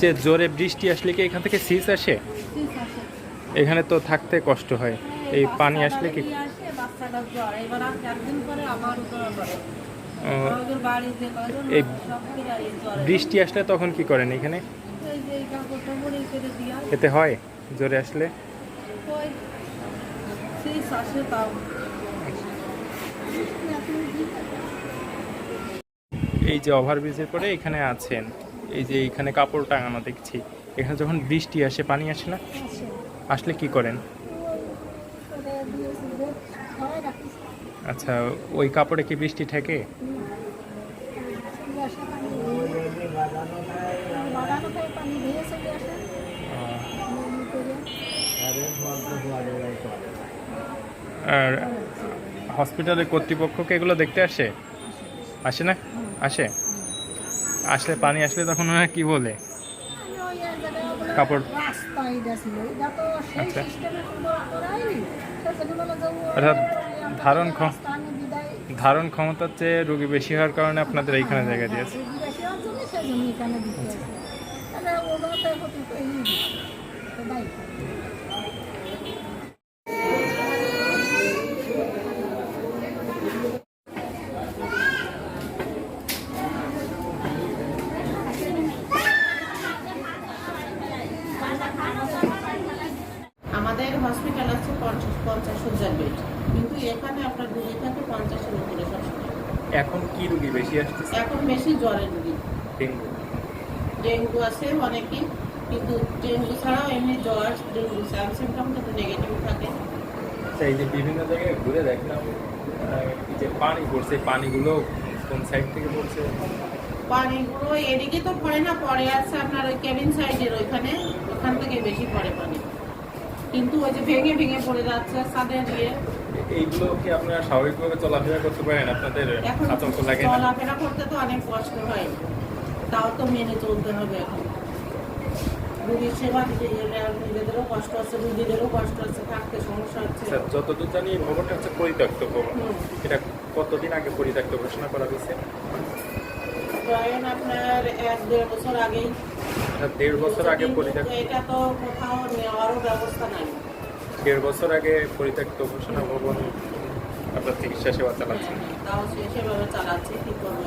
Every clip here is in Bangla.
যে জোরে বৃষ্টি আসলে কি এখান থেকে সিস আসে? এখানে তো থাকতে কষ্ট হয়। এই পানি আসলে কি এই। বৃষ্টি আসলে তখন কি করেন এখানে? এতে হয় জোরে আসলে। এই যে ওভারব্রিজের পরে এখানে আছেন। এই যে এখানে কাপড় টাঙানো দেখছি এখানে যখন বৃষ্টি আসে পানি আসে না? আসলে কি করেন? আচ্ছা ওই কাপড়ে কি বৃষ্টি থাকে আর হসপিটালের কর্তৃপক্ষকে এগুলো দেখতে আসে? আসে না? আসে। আসলে পানি আসলে তখন কি বলে? কাপড়। আচ্ছা। অর্থাৎ ধারণ ধারণ ক্ষমতার চেয়ে রোগী বেশি হওয়ার কারণে আপনাদের এইখানে জায়গা দিয়েছে। রোগী বেশি হওয়ার জন্য সেজন্য এখানে দিতে হয়েছে। তাহলে ওগুলোতে হতে তো এই তো দায়িত্ব। আমাদের হসপিটাল আছে পঞ্চাশ পঞ্চাশ হাজার বেড। কিন্তু এখানে আপনার রুগী থাকে পঞ্চাশের উপরে সবসময়। এখন কি রোগী বেশি আসতেছে? এখন বেশি জ্বরের রুগী। ডেঙ্গু। ডেঙ্গু আছে অনেকই কিন্তু ডেঙ্গু ছাড়াও এমনি জ্বর ডেঙ্গু সিমটম কিন্তু নেগেটিভ থাকে। আচ্ছা, এই যে বিভিন্ন জায়গায় ঘুরে দেখলাম যে পানি পড়ছে পানিগুলো কোন সাইড থেকে পড়ছে? পানিগুলো এদিকে তো পড়ে না পড়ে আছে আপনার ওই কেবিন সাইডের ওইখানে। ওখান থেকে বেশি পড়ে পানি। কিন্তু ওই যে ভেঙে ভেঙে পড়ে যাচ্ছে ছাদের দিয়ে। এইগুলো কি আপনারা স্বাভাবিকভাবে চলাফেরা করতে পারেন আপনাদের আতঙ্ক লাগে না। চলাফেরা করতে তো অনেক কষ্ট হয়। তাও তো মেনে চলতে হবে এখন। রুগীর সেবা দিতে গেলে আর নিজেদেরও কষ্ট আছে রুগীদেরও কষ্ট আছে থাকতে সমস্যা হচ্ছে। যতদূর জানি এই ভবনটা হচ্ছে পরিত্যক্ত ভবন। এটা কতদিন আগে পরিত্যক্ত ঘোষণা করা হয়েছে? আপনার এক দেড় বছর আগেই। দেড় বছর আগে পরিত্যক্ত এটা তো কোথাও নেওয়ারও ব্যবস্থা নাই। দেড় বছর আগে পরিত্যক্ত ঘোষণা ভবন আপনার চিকিৎসা সেবা চালাচ্ছেন তাও সে সেভাবে চালাচ্ছে কি করব?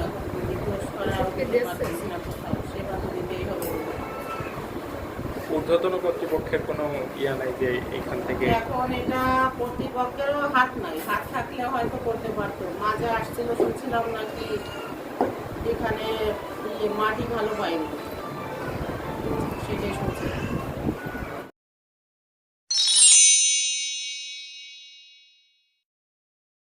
ঊর্ধ্বতন কর্তৃপক্ষের কোনো ইয়া নাই যে এখান থেকে এখন এটা কর্তৃপক্ষেরও হাত নাই। হাত থাকলে হয়তো করতে পারতো। মাঝে আসছিল শুনছিলাম নাকি এখানে ইয়ে মাটি ভালো পাইনি সেটাই শুনছিলাম